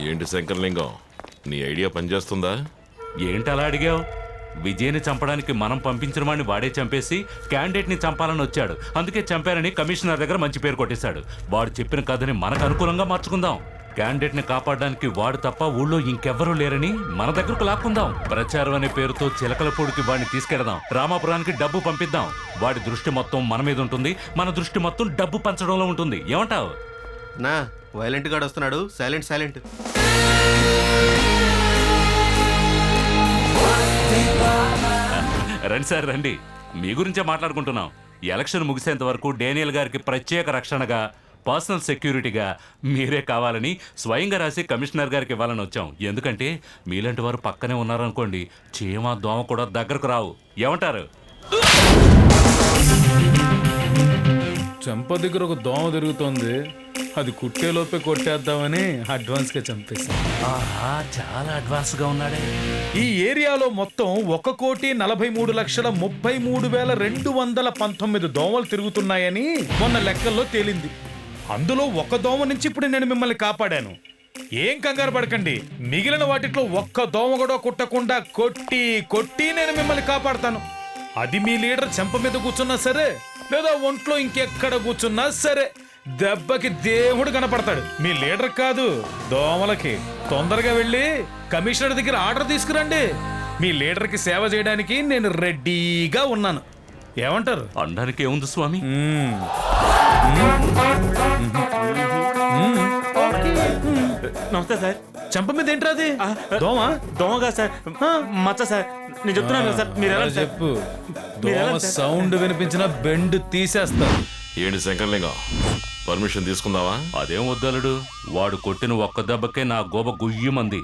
ఏంటి శంకర్లింగం? నీ ఐడియా పనిచేస్తుందా? ఏంటి అలా అడిగావు? విజయ్ని చంపడానికి మనం పంపించిన వాడిని వాడే చంపేసి క్యాండిడేట్ని చంపాలని వచ్చాడు. అందుకే చంపారని కమిషనర్ దగ్గర మంచి పేరు కొట్టేశాడు. వాడు చెప్పిన కథని మనకు అనుకూలంగా మార్చుకుందాం. క్యాండిడేట్ని కాపాడడానికి వాడు తప్ప ఊళ్ళో ఇంకెవ్వరూ లేరని మన దగ్గరకు లాక్కుందాం. ప్రచారం అనే పేరుతో చిలకలపూడికి వాడిని తీసుకెడదాం రామాపురానికి డబ్బు పంపిద్దాం. వాడి దృష్టి మొత్తం మన మీద ఉంటుంది. మన దృష్టి మొత్తం డబ్బు పంచడంలో ఉంటుంది. ఏమంటావు? నా వైలెంట్ గాడు వస్తున్నాడు. Silent silent. రండి సార్ రండి. మీ గురించే మాట్లాడుకుంటున్నాం. ఎలక్షన్ ముగిసేంత వరకు డేనియల్ గారికి ప్రత్యేక రక్షణగా పర్సనల్ సెక్యూరిటీగా మీరే కావాలని స్వయంగా రాసి కమిషనర్ గారికి ఇవ్వాలని వచ్చాం. ఎందుకంటే మీలాంటి వారు పక్కనే ఉన్నారనుకోండి చీమ దోమ కూడా దగ్గరకు రావు. ఏమంటారు? చెంప దగ్గర ఒక దోమ తిరుగుతోంది. అది కుట్టేలోపే కొట్టేద్దామని అడ్వాన్స్గా చంపేశాం ఆహా చాలా అడ్వాన్స్గా ఉన్నాడే. ఈ ఏరియాలో మొత్తం ఒక కోటి నలభై మూడు లక్షల ముప్పై మూడు వేల రెండు వందల పంతొమ్మిది దోమలు తిరుగుతున్నాయని మొన్న లెక్కల్లో తేలింది. అందులో ఒక దోమ నుంచి ఇప్పుడు నేను మిమ్మల్ని కాపాడాను. ఏం కంగారు పడకండి. మిగిలిన వాటిలో ఒక్క దోమ కూడా కుట్టకుండా కొట్టి కొట్టి నేను మిమ్మల్ని కాపాడతాను. అది మీ లీడర్ చెంప మీద కూర్చున్నా సరే లేదా ఒంట్లో ఇంకెక్కడ కూర్చున్నా సరే. దెబ్బకి దేవుడు కనపడతాడు. మీ లీడర్ కాదు దోమలకి. తొందరగా వెళ్ళి కమిషనర్ దగ్గర ఆర్డర్ తీసుకురండి. మీ లీడర్కి సేవ చేయడానికి నేను రెడీగా ఉన్నాను. ఏమంటారు? అనడానికి ఏముంది స్వామి. నమస్తే సార్. చెంప మీద ఏంట్రా అది? దోమ? దోమగా సార్. మచ్చ సార్. నేను చెప్తున్నాను కదా సార్ మీరు ఎలా చెప్పు. దోమ సార్? సౌండ్ వినిపించిన బెండ్ తీసేస్తాను ఏంటి శంకర్లింగం? పర్మిషన్ తీసుకుందావా అదేం వద్దలుడు వాడు కొట్టిన ఒక్క దెబ్బకే నా గోబ గుయ్యమంది.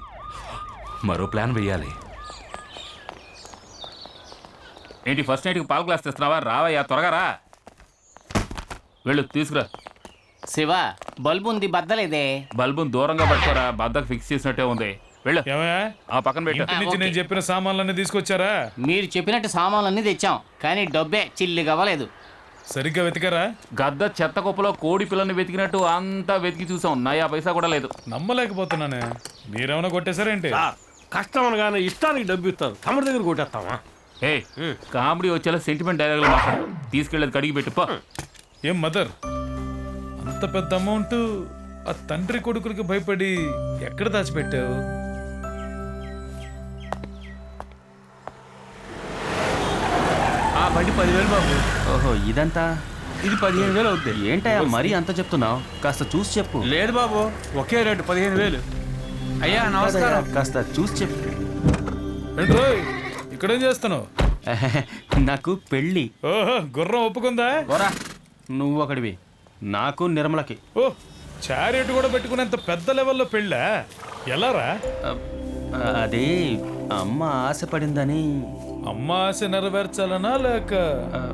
మరో ప్లాన్ వెయ్యాలి. ఏంటి ఫస్ట్ నైట్కి పాల గ్లాస్ తెస్తున్నావా? రావయ్యా త్వరగా రా. వెళ్ళు తీసుకురా. శివ బల్బు ఉంది బద్దలేదే? బల్బుని దూరంగా పట్టుకోరా బద్దకు ఫిక్స్ చేసినట్టే ఉంది. వెళ్ళు. ఏమయ్యా? ఆ పక్కన పెట్టు. ఇంటి నుంచి నేను చెప్పిన సామాన్లన్నీ తీసుకొచ్చారా? మీరు చెప్పినట్టు సామాన్లన్నీ తెచ్చాం కానీ డబ్బే చిల్లిగా అవ్వలేదు సరిగ్గా వెతికారా? గద్ద చెత్త కుప్పలో కోడి పిల్లని వెతికినట్టు అంతా వెతికి చూసాం. నయా పైసా కూడా లేదు. నమ్మలేకపోతున్నానే. మీరేమైనా కొట్టేశారేంటి? కష్టం అనగానే ఇష్టానికి డబ్బు ఇస్తారు. తమరి దగ్గర కొట్టేస్తావా? ఏ కామెడీ వచ్చేలా సెంటిమెంట్ డైలాగులు మాట్లాడు. తీసుకెళ్ళేది కడిగి పెట్టు పో. ఏం మదర్? అంత పెద్ద అమౌంట్ ఆ తండ్రి కొడుకులకి భయపడి ఎక్కడ దాచిపెట్టావు? బండి పదివేలు బాబు. ఓహో ఇదంతా? ఇది పదిహేను వేలు అవుద్ది. ఏంటయ్యా మరీ అంత చెప్తున్నావు? కాస్త చూసి చెప్పు. లేదు బాబు ఒకే రేటు పదిహేను వేలు అయ్యా కాదయ్యా, కాస్త చూసి చెప్పు. ఇక్కడేం చేస్తున్నావు? నాకు పెళ్ళి. ఓహో గుర్రం ఒప్పుకుందా? ఓరా నువ్వు ఒకడివి. నాకు నిర్మలకి. ఓ చారియట్ కూడా పెట్టుకునేంత పెద్ద లెవెల్లో పెళ్ళా? ఎలారా అదే అమ్మ ఆశపడిందని. అమ్మ ఆశ నెరవేర్చాలనా లేక? ఆ,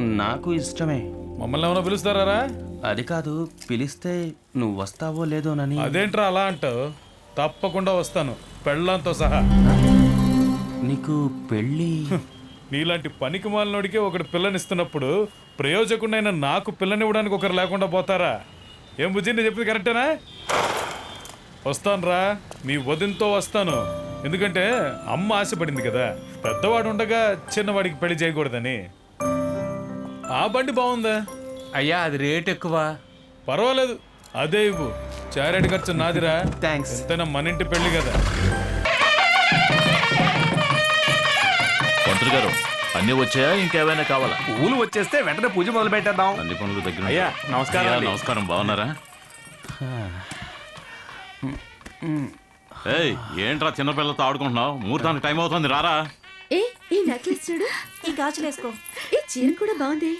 నాకు ఇష్టమే. మమ్మల్ని ఏమైనా పిలుస్తారా అది కాదు పిలిస్తే నువ్వు వస్తావో లేదోనని. అదేంట్రా అలా అంటావు? తప్పకుండా వస్తాను పెళ్ళంతో సహా. నీకు పెళ్ళి? నీలాంటి పనికి మాలినోడికే ఒకటి పిల్లనిస్తున్నప్పుడు ప్రయోజకుడైన నాకు పిల్లనివ్వడానికి ఒకరు లేకుండా పోతారా? ఏం బుజ్జి నేను చెప్పింది కరెక్టేనా? వస్తానురా మీ వదినతో వస్తాను. ఎందుకంటే అమ్మ ఆశపడింది కదా. పెద్దవాడు ఉండగా చిన్నవాడికి పెళ్ళి చేయకూడదని. ఆ బండి బాగుందా? అయ్యా అది రేట్ ఎక్కువ. పర్వాలేదు అదే ఇవ్వు. చారేడు ఖర్చు నాదిరా. థ్యాంక్స్ ఎంతైనా మన ఇంటి పెళ్ళి కదా. మంత్రి గారు అన్ని వచ్చాయా? ఇంకేమైనా కావాలా? పూలు వచ్చేస్తే వెంటనే పూజ మొదలు పెట్టేద్దాం అన్ని పనులు దగ్గర అయ్యా, నమస్కారం. నమస్కారం బాగున్నారా? ఏయ్ ఏంట్రా చిన్నపిల్లలతో ఆడుకుంటున్నావు? ముహూర్తానికి టైం అవుతుంది రారా. ఏ ఈ నెక్లెస్ చూడు. ఈ గాజులు వేసుకో. ఈ చీర కూడా బాగుంది.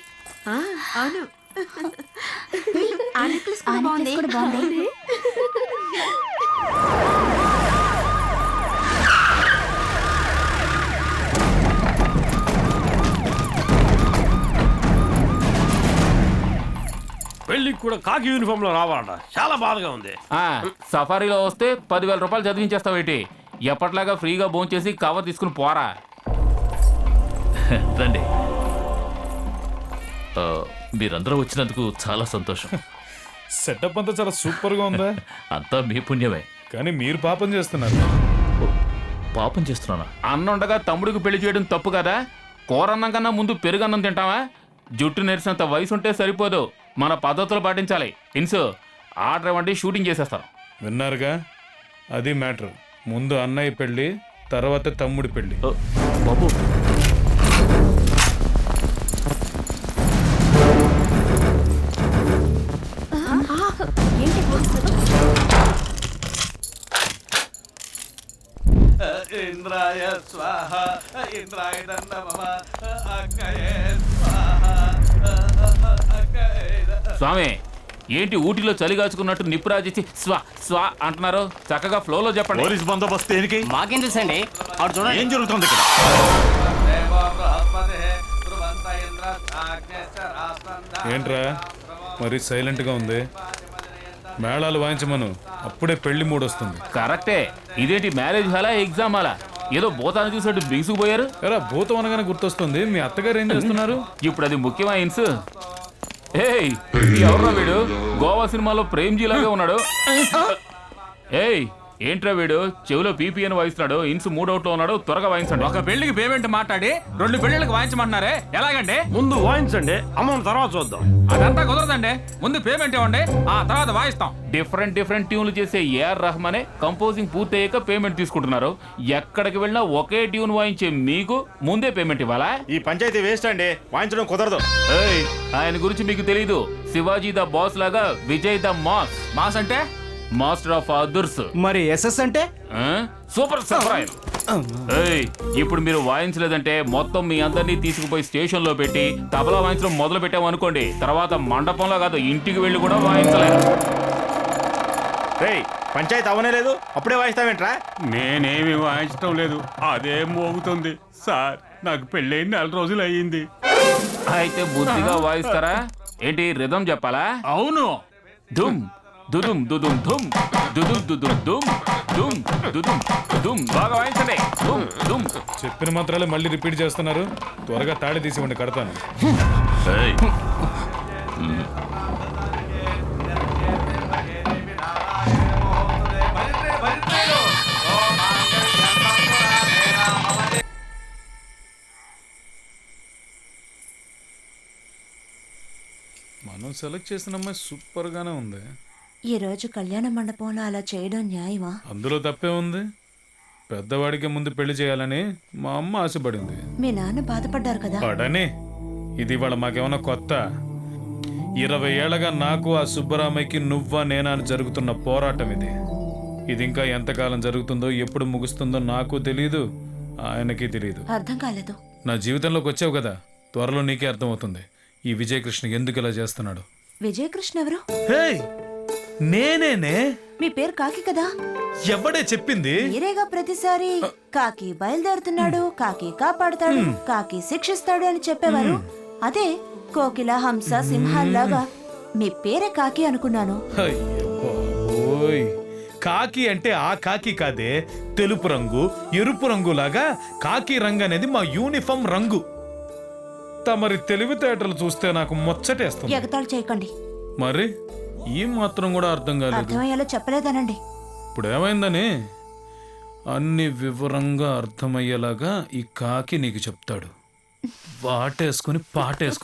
ఆ. అవును. ఆ నెక్లెస్ కూడా బాగుంది. బాగుంది. పెళ్ళికి కూడా కాకి యూనిఫామ్లో రావాలట. చాలా బాధగా ఉంది. ఆ, సఫారీలో వస్తే పదివేల రూపాయలు చదివించేస్తావు ఏంటి? ఎప్పట్లాగా ఫ్రీగా భోంచేసి కవర్ తీసుకుని పోరా. రండి. ఆ, మీరందరూ వచ్చినందుకు చాలా సంతోషం. సెటప్ అంతా చాలా సూపర్గా ఉందా? అంతా మీ పుణ్యమే. కానీ మీరు పాపం చేస్తున్నారు. పాపం చేస్తున్నానా? అన్నుండగా తమ్ముడికి పెళ్ళి చేయడం తప్పు కదా? కూరన్నం కన్నా ముందు పెరుగన్నం తింటావా? జుట్టు నెరిసినంత వయసు ఉంటే సరిపోదు. మన పద్ధతులు పాటించాలి. ఇన్సు ఆర్డర్ ఇవ్వండి షూటింగ్ చేసేస్తాం విన్నారుగా? అది మ్యాటర్. ముందు అన్నయ్య పెళ్ళి తర్వాత తమ్ముడి పెళ్ళి. బాబు? ఇంద్రాయ స్వాహ ఇంద్రాయ నమః అక్కయే స్వామి ఏంటి ఊటీలో చలి కాచుకున్నట్టు నిప్పు రాజేసి స్వా స్వా అంటున్నారు? చక్కగా ఫ్లోలో చెప్పండి. పోలీస్ బందోబస్తు దేనికి? మాకేం తెలుసండి? ఆవిడ చూడండి. ఏం జరుగుతుంది ఇక్కడ? ఏంట్రా? మరి సైలెంట్గా ఉంది. మేళాలు వాయించమను. అప్పుడే పెళ్ళి మూడు వస్తుంది కరెక్టే. ఇదేంటి మ్యారేజ్ హాలా ఎగ్జామ్ హాలా? ఏదో భూతాన్ని చూసినట్టు బిగుసుకుపోయారు? ఎరా భూతం అనగానే గుర్తొస్తుంది. మీ అత్తగారు ఏం చేస్తున్నారు? ఇప్పుడు అది ముఖ్యమా ఏయ్ ఎవరా వీడు? గోవా సినిమాలో ప్రేమ్జీ లాగే ఉన్నాడు ఏయ్ ఏంట్రా వీడు? చెవిలో పీపీ అని వాయిస్తున్నాడు ఇన్స్ మూడౌట్లో ఉన్నాడు త్వరగా వాయించండి. ఒక పెళ్ళికి పేమెంట్ మాట్లాడి రెండు పెళ్ళిళ్ళకి వాయించమంటున్నారే? ఎలాగండి? ముందు వాయించండి అమౌంట్ తర్వాత చూద్దాం. అదంతా కుదరదండి. ముందు పేమెంట్ ఇవ్వండి ఆ తర్వాత వాయిస్తాం. డిఫరెంట్ డిఫరెంట్ ట్యూన్లు చేసే ఏఆర్ రహమానే కంపోజింగ్ పూర్తయ్యాక పేమెంట్ తీసుకుంటున్నారు. ఎక్కడికి వెళ్ళినా ఒకే ట్యూన్ వాయించే మీకు ముందే పేమెంట్ ఇవ్వాలా? ఈ పంచాయతీ వేస్ట్ అండి వాయించడం కుదరదు. ఏయ్ ఆయన గురించి మీకు తెలీదు. శివాజీ ద బాస్ లాగా విజయ్ ద మాస్. మాస్ అంటే? Master of others. మరి ఎస్ఎస్ అంటే? Super surprise. ఏయ్ ఇప్పుడు మీరు వాయించలేదంటే మొత్తం మీ అందరినీ తీసుకుపోయి స్టేషన్లో పెట్టి తబలా వాయించడం మొదలు పెట్టాం అనుకోండి. తర్వాత మండపంలో కాదు ఇంటికి వెళ్ళి కూడా వాయించలేరు. రేయ్ పంచాయతీ అవనే లేదు. అప్పుడే వాయిస్తావేంట్రా? నేనేమి వాయించడం లేదు. అదే మోగుతుంది. సార్ నాకు పెళ్ళైన నెల రోజులు అయ్యింది అయితే బుద్ధిగా వాయిస్తారా? ఏంటి రిధం చెప్పాలా? అవును. దుమ్ దుదుమ్ దుదుమ్ దుమ్ దుదుమ్ దుదుమ్ దుమ్ దుమ్ దుదుమ్ దుమ్ బాగా వాయించండి. దుమ్ దుమ్ చెప్పిన మాత్రాలే మళ్ళీ రిపీట్ చేస్తున్నారు. త్వరగా తాళి తీసి ఇవ్వండి కడతాను. మనం సెలెక్ట్ చేసిన అమ్మాయి సూపర్ గానే ఉంది. ఈ రోజు కళ్యాణ మండపంలో అలా చేయడం న్యాయమా? అందులో తప్పే ఉంది. పెద్దవాడికి ముందు పెళ్ళి చేయాలని మా అమ్మ ఆశపడింది. మీ నాన్న బాధపడ్డారు కదా? పడని. ఇది ఇవాళ మాకేమన్నా కొత్త? ఇరవై ఏళ్ళగా నాకు ఆ సుబ్బరామయ్యకి నువ్వా నేనా అని జరుగుతున్న పోరాటం ఇది. ఇది ఇంకా ఎంతకాలం జరుగుతుందో ఎప్పుడు ముగుస్తుందో నాకు తెలియదు ఆయనకి తెలియదు అర్థం కాలేదు. నా జీవితంలోకి వచ్చావు కదా త్వరలో నీకే అర్థమవుతుంది. ఈ విజయకృష్ణ ఎందుకు ఇలా చేస్తున్నాడు? విజయకృష్ణ ఎవరు? నేనేనే? మీ పేరు కాకి కదా? ఎవడే చెప్పింది? మీరేగా ప్రతిసారి కాకి బయలుదేరుతున్నాడు కాకి కాపాడుతాడు కాకి శిక్షిస్తాడు అని చెప్పేవారు. అదే కోకిల హంస సింహాల్లాగా. మీ. పేరే కాకి అనుకున్నాను. బాబోయ్. కాకి అంటే ఆ కాకి కాదే తెలుపు రంగు ఎరుపు రంగు లాగా కాకి రంగు అనేది మా యూనిఫామ్ రంగు. తమరి తెలివితేటలు చూస్తే నాకు ముచ్చటేస్తుంది. ఎగతాళి చేయకండి. మరి? ఈ మాత్రం కూడా అర్థం కాలేదు. అర్థమయ్యేలా చెప్పలేదనండి. ఇప్పుడు ఏమైందని అన్ని వివరంగా అర్థమయ్యేలాగా ఈ కాకి నీకు చెప్తాడు. వాటేసుకుని పాటేసుకుని